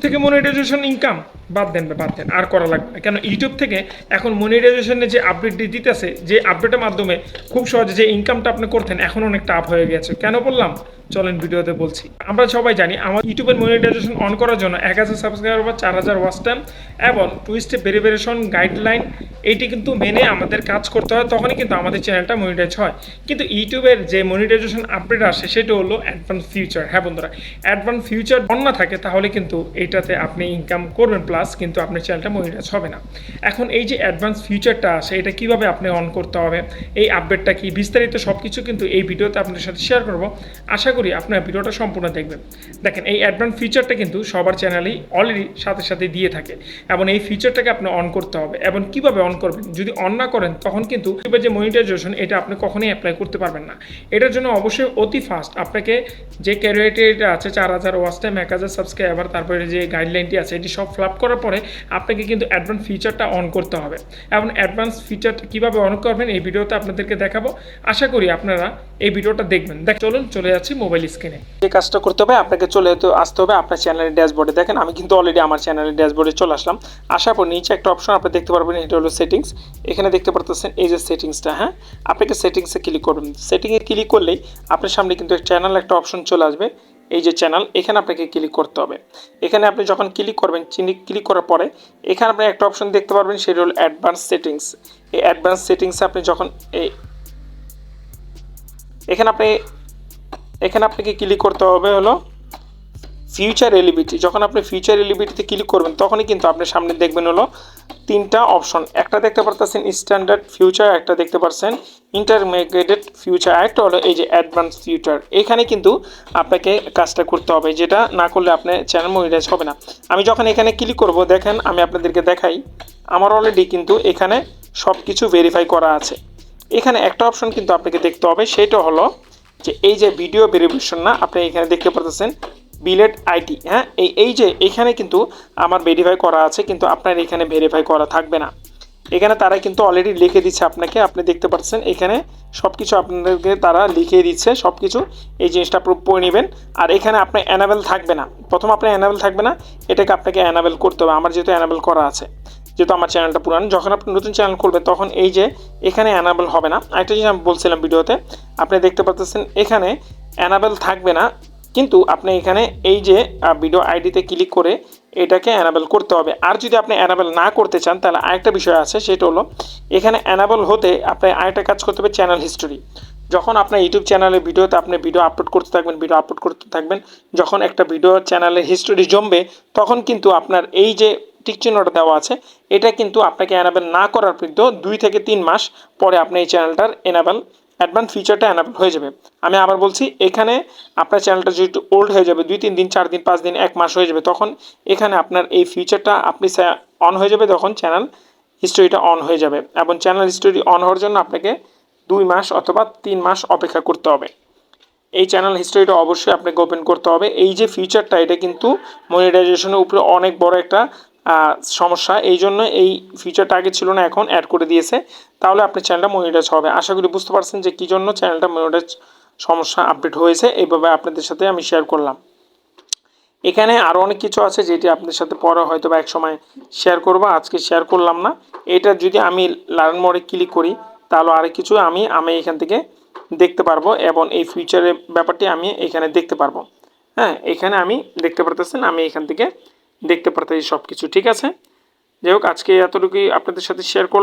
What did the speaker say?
থেকে monetization income বাদ দেন বাদ দেন, আর করা লাগবে কেন ইউটিউব থেকে এখন মনিটাইজেশনের যে আপডেটটি দিতেছে, যে আপডেটের মাধ্যমে খুব সহজে যে ইনকামটা আপনি করতেন, এখন অনেকটা আপ হয়ে গেছে। কেন বললাম? চলেন ভিডিওতে বলছি। আমরা সবাই জানি, আমার ইউটিউবের মনিটাইজেশন অন করার জন্য এক হাজার সাবস্ক্রাইবার বা চার হাজার ওয়াচ টাইম এবং টু স্টেপ ভেরিফিকেশন গাইডলাইন এইটি কিন্তু মেনে আমাদের কাজ করতে হয়, তখনই কিন্তু আমাদের চ্যানেলটা মনিটাইজ হয়। কিন্তু ইউটিউবের যে মনিটাইজেশন আপডেট আসে, সেটা হলো অ্যাডভান্স ফিউচার হ্যাঁ বন্ধুরা অ্যাডভান্স ফিউচার অন না থাকে, তাহলে কিন্তু এইটাতে আপনি ইনকাম করবেন প্লাস কিন্তু আপনার চ্যানেলটা মনিটাইজ হবে না। এখন এই যে অ্যাডভান্স ফিউচারটা আসে, এটা কীভাবে আপনি অন করতে হবে, এই আপডেটটা কি, বিস্তারিত সব কিছু কিন্তু এই ভিডিওতে আপনাদের সাথে শেয়ার করব। আশা করি আপনার ভিডিওটা সম্পূর্ণ দেখবেন। দেখেন, এই অ্যাডভান্স ফিচারটা কিন্তু সবার চ্যানেলেই অলরেডি সাথে সাথে দিয়ে থাকে এবং এই ফিচারটাকে আপনি অন করতে হবে এবং কীভাবে অন করবেন? যদি অন না করেন, তখন কিন্তু ইউটিউবের যে মনিটাইজেশন এটা আপনি কখনোই অ্যাপ্লাই করতে পারবেন না। এটার জন্য অবশ্যই অতি ফাস্ট আপনাকে যে ক্যারিয়ারটা আছে, চার হাজার ওয়াচ টাইম এক হাজার সাবস্ক্রাইবার তারপরে যে গাইডলাইনটি আছে, এটি সব ফ্লাপ করার পরে আপনাকে কিন্তু অ্যাডভান্স ফিচারটা অন করতে হবে। এবং অ্যাডভান্স ফিচার কীভাবে অন করবেন এই ভিডিওতে আপনাদেরকে দেখাবো। আশা করি আপনারা এই ভিডিওটা দেখবেন। দেখ, চলুন চলে যাচ্ছি মোবাইল স্ক্রিনে যে কাজটা করতে হবে, আপনাকে চলে আসতে হবে আপনার চ্যানেলের ড্যাশবোর্ডে দেখেন, আমি কিন্তু অলরেডি আমার চ্যানেলের ড্যাশবোর্ডে চলে আসলাম। আসার পর নিচে একটা অপশন আপনি দেখতে পারবেন, এটা হলো সেটিংস এখানে দেখতে পারতেছেন এই যে সেটিংসটা হ্যাঁ? আপনাকে সেটিংসে ক্লিক করবেন। সেটিংয়ে ক্লিক করলেই আপনার সামনে কিন্তু চ্যানেল একটা অপশন চলে আসবে। এই যে চ্যানেল এখানে আপনাকে ক্লিক করতে হবে। এখানে আপনি যখন ক্লিক করবেন চিনি ক্লিক করার পরে এখানে আপনি একটা অপশন দেখতে পারবেন, সেটি হল অ্যাডভান্স সেটিংস এই অ্যাডভান্স সেটিংসে আপনি যখন এই এখানে আপনি, এখানে আপনাকে ক্লিক করতে হবে হলো ফিউচার এলিবিটি যখন আপনি ফিউচার এলিবিটিতে ক্লিক করবেন, তখনই কিন্তু আপনার সামনে দেখবেন হলো তিনটা অপশন একটা দেখতে পারতেছেন স্ট্যান্ডার্ড ফিউচার একটা দেখতে পারছেন ইন্টারমিডিয়েট ফিউচার একটা হলো এই যে অ্যাডভান্স ফিউচার এখানে কিন্তু আপনাকে কাজটা করতে হবে, যেটা না করলে আপনার চ্যানেল মনিটাইজ হবে না। আমি যখন এখানে ক্লিক করব, দেখেন আমি আপনাদেরকে দেখাই, আমার অলরেডি কিন্তু এখানে সব কিছু ভেরিফাই করা আছে। এখানে একটা অপশন কিন্তু আপনাকে দেখতে হবে, সেটা হলো যে এই যে ভিডিও ভেরিফিকেশন না, আপনি এখানে দেখতে পাচ্ছেন বিলেট আইটি হ্যাঁ? এই এই যে এখানে কিন্তু আমার ভেরিফাই করা আছে, কিন্তু আপনার এখানে ভেরিফাই করা থাকবে না। এখানে তারা কিন্তু অলরেডি লিখে দিচ্ছে আপনাকে, আপনি দেখতে পাচ্ছেন, এখানে সব কিছু আপনাদেরকে তারা লিখে দিচ্ছে সব কিছু এই জিনিসটা পড়ে নেবেন। আর এখানে আপনার অ্যানাবেল থাকবে না। প্রথম আপনার অ্যানাবেল থাকবে না, এটাকে আপনাকে অ্যানাবেল করতে হবে। আমার যেহেতু অ্যানাবেল করা আছে, যেহেতু আমার চ্যানেলটা পুরান, যখন আপনি নতুন চ্যানেল করবেন তখন এই যে এখানে অ্যানাবেল হবে না। আরেকটা জিনিস আমি বলছিলাম ভিডিওতে, আপনি দেখতে পাচ্ছেন, এখানে অ্যানাবেল থাকবে না কিন্তু আপনি এখানে এই যে ভিডিও আইডিতে ক্লিক করে এটাকে অ্যানাবেল করতে হবে। আর যদি আপনি অ্যানাবেল না করতে চান, তাহলে আরেকটা বিষয় আছে, সেটা হলো এখানে অ্যানাবেল হতে আপনি আরেকটা কাজ করতে হবে চ্যানেল হিস্টোরি যখন আপনার ইউটিউব চ্যানেলের ভিডিওতে আপনি ভিডিও আপলোড করতে থাকবেন ভিডিও আপলোড করতে থাকবেন, যখন একটা ভিডিও চ্যানেলের হিস্টোরি জমবে, তখন কিন্তু আপনার এই যে চিহ্নটা দেওয়া আছে, এটা কিন্তু আপনাকে অ্যানাবেল না করার পর্যন্ত দুই থেকে তিন মাস পরে আপনি এই চ্যানেলটার এনাবেল অ্যাডভান্স ফিচারটা অ্যানাবল হয়ে যাবে। আমি আবার বলছি, এখানে আপনার চ্যানেলটা যেহেতু ওল্ড হয়ে যাবে, দুই তিন দিন, চার দিন, পাঁচ দিন, এক মাস হয়ে যাবে, তখন এখানে আপনার এই ফিচারটা আপনি অন হয়ে যাবে, তখন চ্যানেল হিস্টোরিটা অন হয়ে যাবে এবং চ্যানেল হিস্টোরি অন হওয়ার জন্য আপনাকে দুই মাস অথবা তিন মাস অপেক্ষা করতে হবে। এই চ্যানেল হিস্টোরিটা অবশ্যই আপনাকে ওপেন করতে হবে। এই যে ফিচারটা এটা কিন্তু মনিটাইজেশনের উপরে অনেক বড় একটা সমস্যা। এই জন্য এই ফিচারটা আগে ছিল না, এখন অ্যাড করে দিয়েছে। তাহলে আপনার চ্যানেলটা মনিটাইজ হবে। আশা করি বুঝতে পারছেন যে কী জন্য চ্যানেলটা মনিটাইজ সমস্যা আপডেট হয়েছে। এইভাবে আপনাদের সাথে আমি শেয়ার করলাম। এখানে আরও অনেক কিছু আছে যেটি আপনাদের সাথে পরে হয়তো বা এক সময় শেয়ার করব। আজকে শেয়ার করলাম না। এটা যদি আমি লার্ন মোডে ক্লিক করি, তাহলে আরেক কিছু আমি আমি এখান থেকে দেখতে পারব এবং এই ফিউচারের ব্যাপারটি আমি এখানে দেখতে পারব। হ্যাঁ এখানে আমি দেখতে পারতেছেন, আমি এখান থেকে দেখতে পারতেছি সব কিছু ঠিক আছে? যাই হোক আজকে এতটুকুই আপনাদের সাথে শেয়ার করলাম।